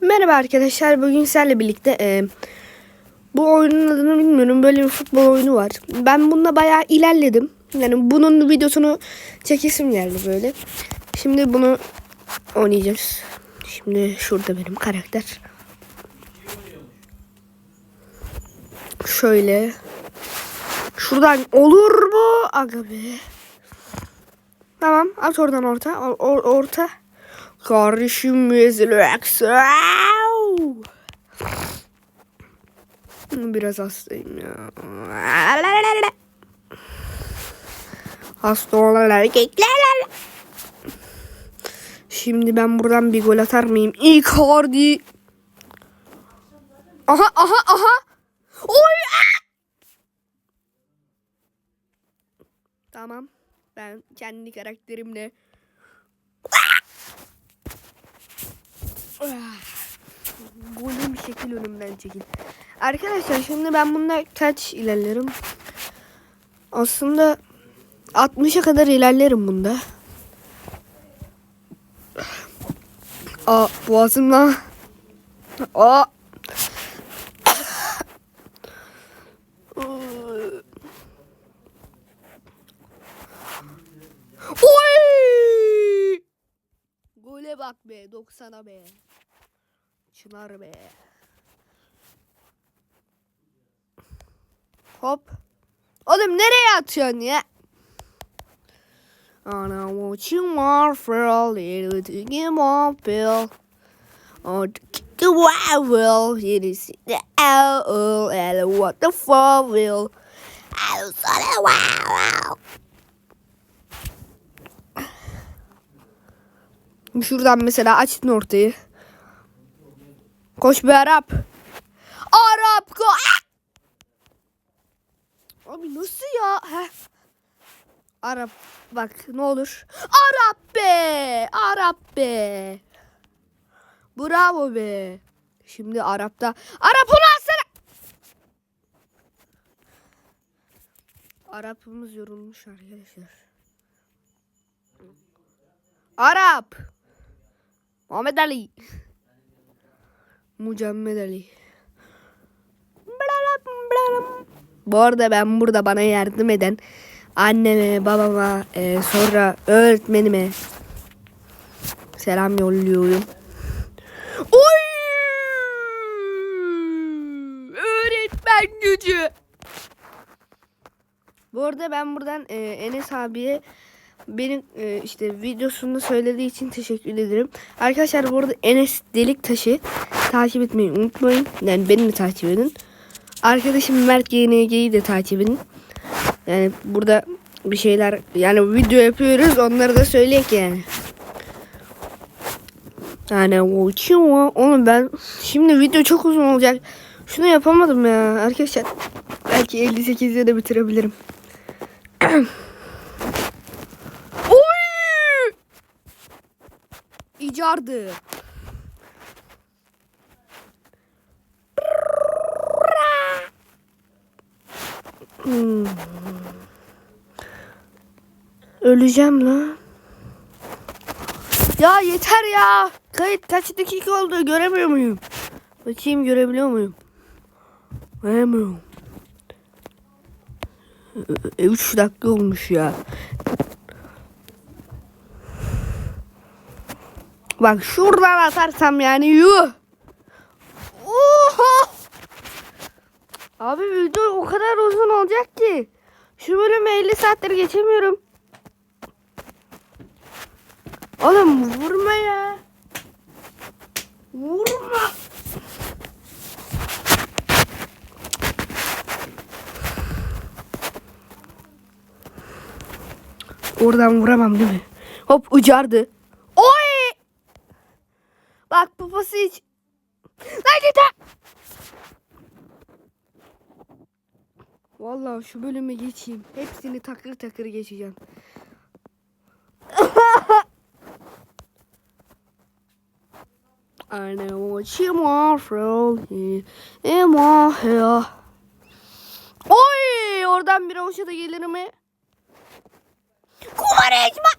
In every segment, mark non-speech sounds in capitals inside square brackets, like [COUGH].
Merhaba arkadaşlar. Bugün sizlerle birlikte e, bu oyunun adını bilmiyorum. Böyle bir futbol oyunu var. Ben bununla bayağı ilerledim. Yani bunun videosunu çekesim geldi böyle. Şimdi bunu oynayacağız. Şimdi şurada benim karakter. Şöyle. Şuradan olur mu? Aga be. Tamam at oradan orta. Or- or- orta. Kardeşim Vezlex. Biraz hastayım ya. Hasta olan erkekler. Şimdi ben buradan bir gol atar mıyım? Icardi. Aha aha aha. Oy! Tamam. Ben kendi karakterimle Golün bir şekil önümden çekil. Arkadaşlar şimdi ben bunda kaç ilerlerim? Aslında 60'a kadar ilerlerim bunda. Aa boğazımla. Aa. Oy! Gole bak be 90'a be. Çınar be. Hop. Oğlum nereye atıyorsun ya? Ana what you want for a little to give up bill. Oh, the wild will, it is the owl, and what the fall will. I saw the wow. Şuradan mesela açtın ortayı. Koş be Arap. Arap ko. Ah! Abi nasıl ya? Heh. Arap bak ne olur. Arap be. Arap be. Bravo be. Şimdi Arap'ta. Arap onu alsana. Arap'ımız yorulmuş arkadaşlar. Arap. Muhammed Ali. Muhammed Ali. Bu arada ben burada bana yardım eden anneme, babama, e, sonra öğretmenime selam yolluyorum. Oy! Öğretmen gücü. Bu arada ben buradan e, Enes abiye benim e, işte videosunda söylediği için teşekkür ederim. Arkadaşlar bu arada Enes Deliktaş'ı takip etmeyi unutmayın. Yani beni de takip edin. Arkadaşım Mert GNG'yi de takip edin. Yani burada bir şeyler yani video yapıyoruz onları da söyleyek yani. Yani o Oğlum ben şimdi video çok uzun olacak. Şunu yapamadım ya arkadaşlar. Belki 58'de de bitirebilirim. [CLEARS THROAT] Oy! Hmm. Öleceğim lan. Ya yeter ya. Kayıt kaç dakika oldu göremiyor muyum? Bakayım görebiliyor muyum? Göremiyorum. 3 dakika olmuş ya. Bak şuradan atarsam yani yuh. Oha! Abi video o kadar uzun olacak ki. Şu bölümü 50 saattir geçemiyorum. Oğlum vurma ya. Vurma. Oradan vuramam değil mi? Hop ucardı. Oy! Bak bu pası hiç. Lan git ha! Vallahi şu bölümü geçeyim. Hepsini takır takır geçeceğim. I know what you want from hair. Oy! Oradan bir avuça da gelir mi? Kuvareşma!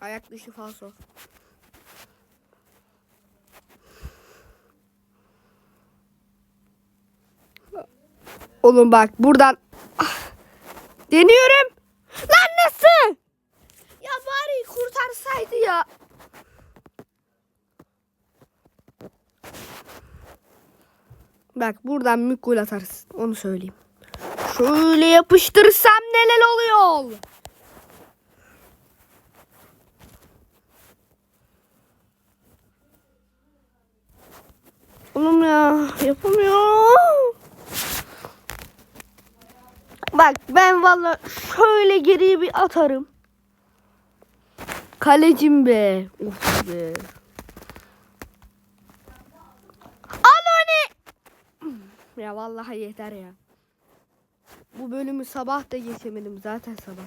Ayak dışı falso. Oğlum bak buradan Ah. deniyorum. Lan nasıl? Ya bari kurtarsaydı ya. Bak buradan mük gol atarsın. Onu söyleyeyim. Şöyle yapıştırsam neler oluyor? Oğlum ya yapamıyorum. Bak ben valla şöyle geriye bir atarım. Kalecim be. Of be. Al onu. Ya vallahi yeter ya. Bu bölümü sabah da geçemedim zaten sabah.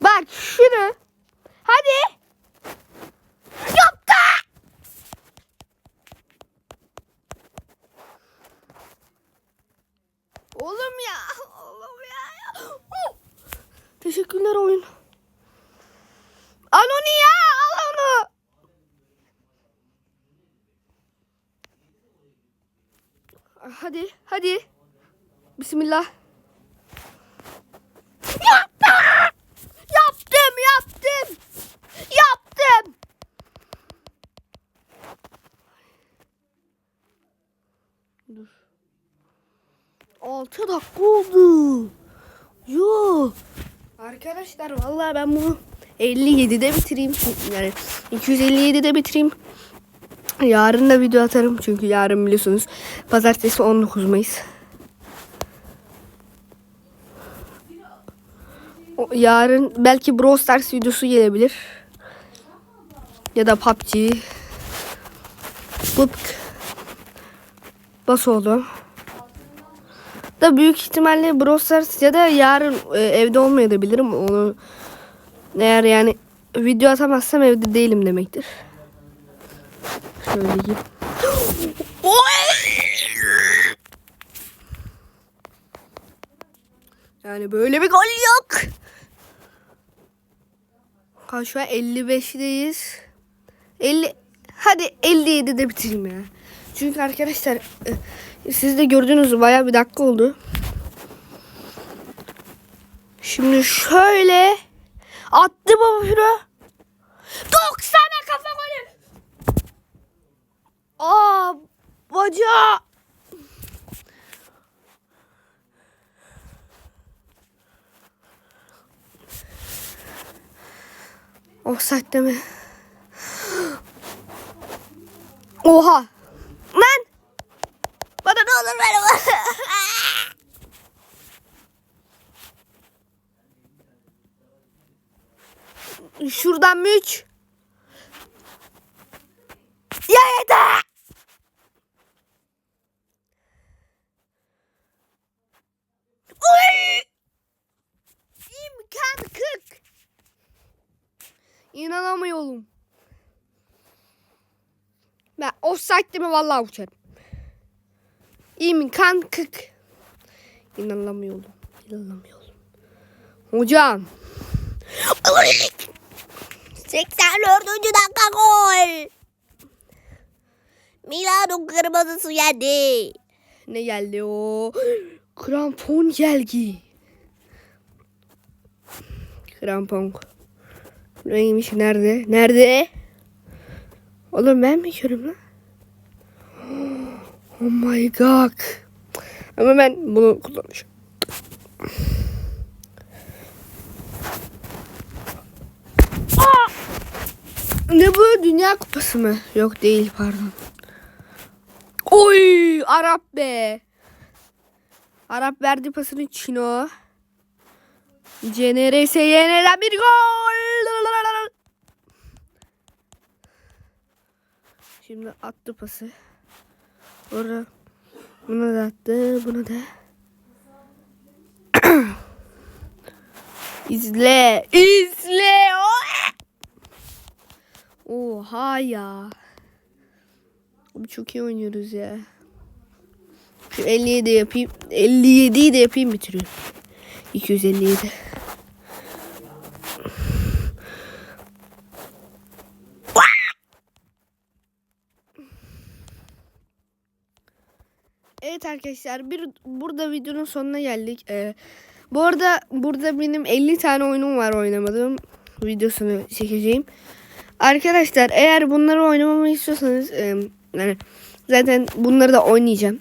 Bak şunu. Hadi. Yaptı. Oğlum ya. Oğlum ya. Uh. Teşekkürler oyun. Al onu ya. Al onu. Hadi. Hadi. Bismillah. Yaptım. Yaptım. Yaptım. Yaptım. Dur. 6 dakika oldu. Yo. Arkadaşlar vallahi ben bunu 57'de bitireyim. Yani 257'de bitireyim. Yarın da video atarım çünkü yarın biliyorsunuz pazartesi 19 Mayıs. Yarın belki Brawl Stars videosu gelebilir. Ya da PUBG. Bıpk. Bas oğlum. Da büyük ihtimalle Brawl Stars ya da yarın e, evde olmayabilirim. Onu eğer yani video atamazsam evde değilim demektir. Şöyle. [GASPS] Yani böyle bir gol yok. Kaç şu an 55'deyiz. 50 hadi 57'de bitireyim ya. Çünkü arkadaşlar e, siz de gördünüz bayağı bir dakika oldu. Şimdi şöyle attı baba Firo. 90'a Aa baca. Offside mi? Oha. Lan. Bana ne olur ver. Şuradan mı üç? Ya yeter. İnanamıyorum. Ben offside mi vallahi uçarım. İmkan kırk. İnanamıyorum. İnanamıyorum. Hocam. 84. dakika gol. Milano kırmızısı yendi. Ne geldi o? Krampon geldi. Krampon. Neymiş nerede? Nerede? Oğlum ben mi görüyorum lan? [GASPS] Oh my god. Ama ben bunu kullanacağım. Aa! Ne bu? Dünya kupası mı? Yok değil pardon. Oy Arap be. Arap verdi pasını Çino. CNRS yeniden bir gol. Şimdi attı pası. Sonra buna da attı. Buna da. [COUGHS] İzle. İzle. Oha ya. Abi çok iyi oynuyoruz ya. Şu 57 yapayım. 57'yi de yapayım bitiriyorum. 257. Evet arkadaşlar bir burada videonun sonuna geldik. Ee, bu arada burada benim 50 tane oyunum var oynamadığım videosunu çekeceğim. Arkadaşlar eğer bunları oynamamı istiyorsanız e, yani zaten bunları da oynayacağım.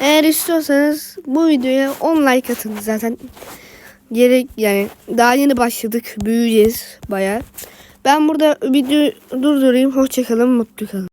Eğer istiyorsanız bu videoya 10 like atın zaten. Gerek yani daha yeni başladık. Büyüyeceğiz bayağı. Ben burada videoyu durdurayım. Hoşçakalın, mutlu kalın.